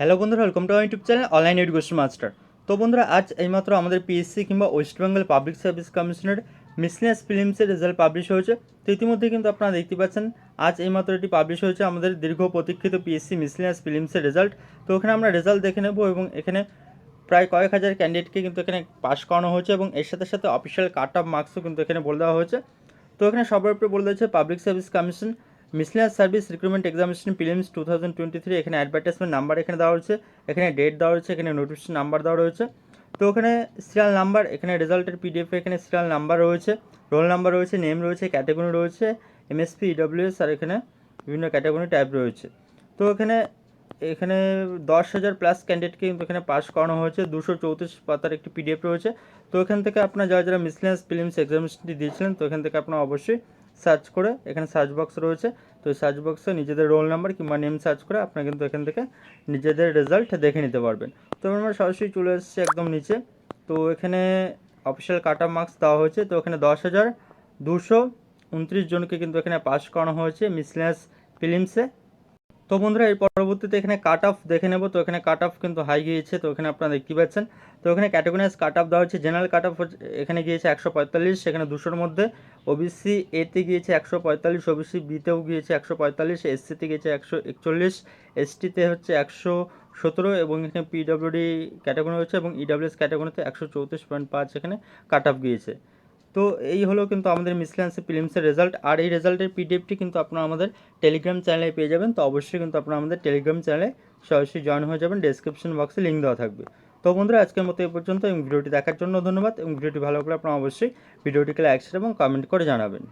Hello বন্ধুরা welcome to YouTube channel online education master তো বন্ধুরা, আজ এইমাত্র আমাদের পিএসসি কিংবা ওয়েস্ট বেঙ্গল পাবলিক সার্ভিস কমিশনের মিসলিয়াস ফিল্মসের রেজাল্ট পাবলিশ হয়েছে। তো ইতিমধ্যে কিন্তু আপনারা দেখতে পাচ্ছেন, আজ এইমাত্র এটি পাবলিশ হয়েছে আমাদের দীর্ঘ প্রতীক্ষিত পিএসসি মিসলিয়াস ফিল্মসের রেজাল্ট তো ওখানে আমরা রেজাল্ট দেখে নেব এবং এখানে প্রায় কয়েক হাজার ক্যান্ডিডেটকে কিন্তু এখানে পাশ করানো হয়েছে এবং এর সাথে সাথে অফিসিয়াল কাট অফ মার্কসও কিন্তু এখানে বলে দেওয়া হয়েছে। তো এখানে সবার উপরে বলে দিয়েছে public service commission miscellaneous service recruitment examination prelims two thousand twenty three, এখানে অ্যাডভার্টাইজমেন্ট নাম্বার এখানে দেওয়া হয়েছে, এখানে ডেট দেওয়া হয়েছে, এখানে নোটিফিকেশন নাম্বার দেওয়া রয়েছে। তো ওখানে সিরিয়াল নাম্বার এখানে রেজাল্টের পিডিএফ এখানে সিরিয়াল নাম্বার রয়েছে রোল নাম্বার রয়েছে নেম রয়েছে ক্যাটাগরি রয়েছে এমএসপি ইডব্লিউএস আর এখানে বিভিন্ন ক্যাটাগরি টাইপ রয়েছে। তো এখানে এখানে দশ হাজার প্লাস ক্যান্ডিডেটকে কিন্তু এখানে পাস করানো হয়েছে, দুশো চৌত্রিশ পাতার একটি পিডিএফ রয়েছে। তো এখান থেকে আপনার যারা যারা মিসলিয়াস ফিলিমস এক্সামিনেশনটি দিয়েছিলেন, তো এখান থেকে আপনার অবশ্যই সার্চ করে, এখানে সার্চ বক্স রয়েছে। তো সার্চ বক্সে নিজেদের রোল নাম্বার কিংবা নেম সার্চ করে আপনারা কিন্তু এখান থেকে নিজেদের রেজাল্ট দেখে নিতে পারবেন। তো আমরা সরাসরি চলে এসেছি একদম নিচে। তো এখানে অফিসিয়াল কাট মার্কস দেওয়া হয়েছে। তো এখানে দশ হাজার দুশো উনত্রিশ জনকে কিন্তু এখানে পাস করানো হয়েছে। মিসলেস ফিলিমসে তো বন্ধুরা এর পরবর্তীতে এখানে কাট অফ দেখে নেব। তো এখানে কাট অফ কিন্তু হাই গিয়েছে, তো এখানে আপনারা দেখতে পাচ্ছেন। তো এখানে ক্যাটাগরিজ কাট অফ দেওয়া হচ্ছে জেনারেল কাট অফ এখানে গিয়েছে একশো পঁয়তাল্লিশ সেখানে দুশোর মধ্যে। ওবিসি এতে গিয়েছে একশো পঁয়তাল্লিশ ওবিসি বিতেও গিয়েছে একশো পঁয়তাল্লিশ এসসিতে গিয়েছে একশো একচল্লিশ এসটিতে হচ্ছে একশো সতেরো এবং এখানে পিডব্লিউডি ক্যাটাগরি হচ্ছে এবং ইডাব্লিউএস ক্যাটাগরিতে একশো চৌত্রিশ পয়েন্ট পাঁচ এখানে কাট অফ গিয়েছে। তো এই হলো কিন্তু আমাদের মিসলেন্সের প্রিলিমসের রেজাল্ট আর এই রেজাল্টের পিডিএফটি কিন্তু আপনারা আমাদের টেলিগ্রাম চ্যানেলে পেয়ে যাবেন। তো অবশ্যই কিন্তু আপনারা আমাদের টেলিগ্রাম চ্যানেলে সরাসরি জয়েন হয়ে যাবেন। ডেসক্রিপশন বক্সে লিঙ্ক দেওয়া থাকবে। তো বন্ধুরা, আজকের মতো এই পর্যন্ত এবং ভিডিওটি দেখার জন্য ধন্যবাদ। এবং ভিডিওটি ভালো লাগলে আপনারা অবশ্যই ভিডিওটিকে লাইক শেয়ার এবং কমেন্ট করে জানাবেন।